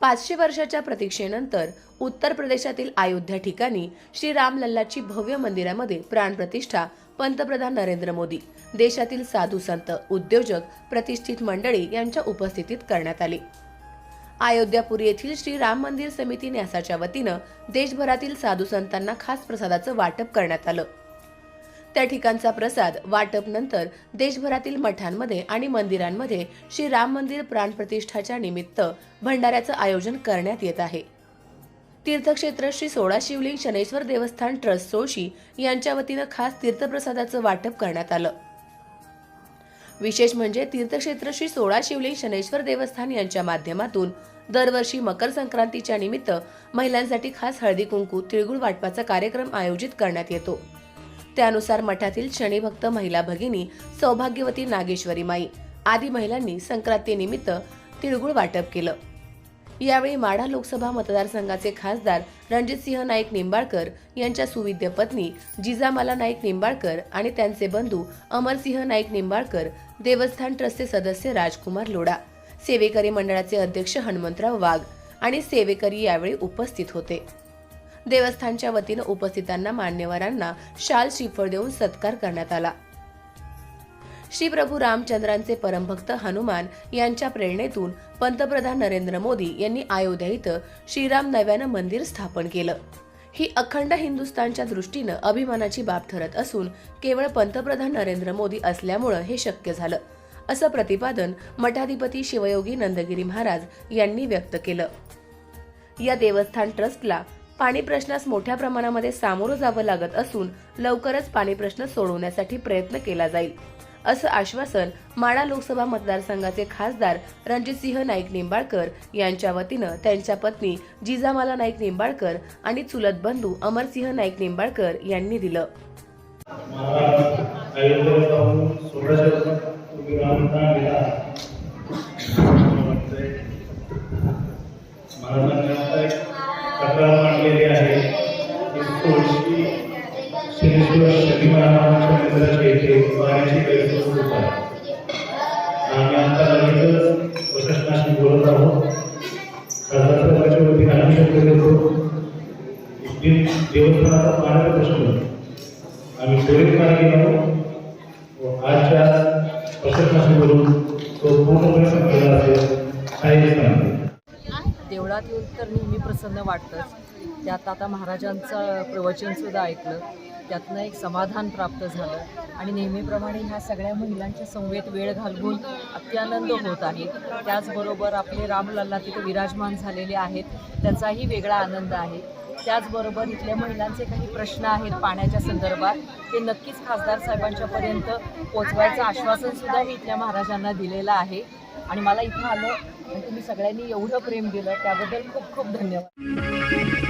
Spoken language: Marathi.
पाचशे वर्षाच्या प्रतीक्षेनंतर उत्तर प्रदेशातील अयोध्या ठिकाणी श्री रामलल्लाची भव्य मंदिरामध्ये प्राणप्रतिष्ठा पंतप्रधान नरेंद्र मोदी देशातील साधू संत उद्योजक प्रतिष्ठित मंडळी यांच्या उपस्थितीत करण्यात आली. अयोध्यापुरी येथील श्री राम मंदिर समिती न्यासाच्या वतीनं देशभरातील साधू संतांना खास प्रसादाचं वाटप करण्यात आलं. त्या ठिकाणचा प्रसाद वाटप नंतर देशभरातील मठांमध्ये आणि मंदिरांमध्ये श्री राम मंदिर प्राणप्रतिष्ठाच्या निमित्त भंडाऱ्याचं आयोजन करण्यात येत आहे. तीर्थक्षेत्र श्री सोळा शिवलिंग शनेश्वर देवस्थान ट्रस्ट सोळशी यांच्या वतीनं खास तीर्थप्रसादाचं वाटप करण्यात आलं. विशेष म्हणजे तीर्थक्षेत्र श्री सोळा शिवलिंग शनेश्वर देवस्थान यांच्या माध्यमातून दरवर्षी मकर संक्रांतीच्या निमित्त महिलांसाठी खास हळदी कुंकू तिळगुळ वाटपाचा कार्यक्रम आयोजित करण्यात येतो. त्यानुसार मठातील शनीभक्त महिला भगिनी सौभाग्यवती नागेश्वरी माई आदी महिलांनी संक्रांतीनिमित्त तिळगुळ वाटप केलं. यावेळी माढा लोकसभा मतदारसंघाचे खासदार रणजितसिंह नाईक निंबाळकर यांच्या सुविद्य पत्नी जिजामाला नाईक निंबाळकर आणि त्यांचे बंधू अमरसिंह नाईक निंबाळकर देवस्थान ट्रस्टचे सदस्य राजकुमार लोढा सेवेकरी मंडळाचे अध्यक्ष हनुमंतराव वाघ आणि सेवेकरी यावेळी उपस्थित होते. देवस्थानच्या वतीनं उपस्थितांना मान्यवरांना शाल श्रीफळ देऊन सत्कार करण्यात आला. श्री प्रभू रामचंद्रांचे परमभक्त हनुमान यांच्या प्रेरणेतून पंतप्रधान नरेंद्र मोदी यांनी अयोध्या इथं श्रीराम नव्यानं मंदिर स्थापन केलं. ही अखंड हिंदुस्थानच्या दृष्टीनं अभिमानाची बाब ठरत असून केवळ पंतप्रधान नरेंद्र मोदी असल्यामुळं हे शक्य झालं असं प्रतिपादन मठाधिपती शिवयोगी नंदगिरी महाराज यांनी व्यक्त केलं. या देवस्थान ट्रस्टला पाणी प्रश्नास मोठ्या प्रमाणामध्ये सामोरं जावं लागत असून लवकरच पाणी प्रश्न सोडवण्यासाठी प्रयत्न केला जाईल. असं आश्वासन माडा लोकसभा मतदारसंघाचे खासदार रणजितसिंह नाईक निंबाळकर यांच्या वतीनं त्यांच्या पत्नी जिजामाला नाईक निंबाळकर आणि चुलत बंधू अमरसिंह नाईक निंबाळकर यांनी दिलं. महाराजांनी तक्रार मांडलेली आहे. की शनी मंदिराच्या इथे पाण्याची गैरसोय होत आहे आम्ही आता लगेचच प्रशासनाशी बोलत आहोत. खासदार साहेबांच्या वतीने आम्ही शब्द देतो देवस्थानाचा पाण्याचा प्रश्न. आम्ही त्वरित मार्गी लावू व आजच्या प्रशासनाशी बोलून तो पूर्णपणे संपलेला असेल. काही सांगते देवळात येऊन तर नेहमी प्रसन्न वाटतंच. त्यात आता महाराजांचं प्रवचनसुद्धा ऐकलं. त्यातनं एक समाधान प्राप्त झालं. आणि नेहमीप्रमाणे ह्या सगळ्या महिलांच्या संवेत वेळ घालवून अत्यानंद होत आहे. त्याचबरोबर आपले रामलल्ला तिथे विराजमान झालेले आहेत. त्याचाही वेगळा आनंद आहे. त्याचबरोबर इथल्या महिलांचे काही प्रश्न आहेत पाण्याच्या संदर्भात. ते नक्कीच खासदार साहेबांच्यापर्यंत पोचवायचं आश्वासनसुद्धा मी इथल्या महाराजांना दिलेलं आहे. आणि मला इथं आलं तुम्ही सगळ्यांनी एवढं प्रेम दिलं त्याबद्दल खूप खूप धन्यवाद.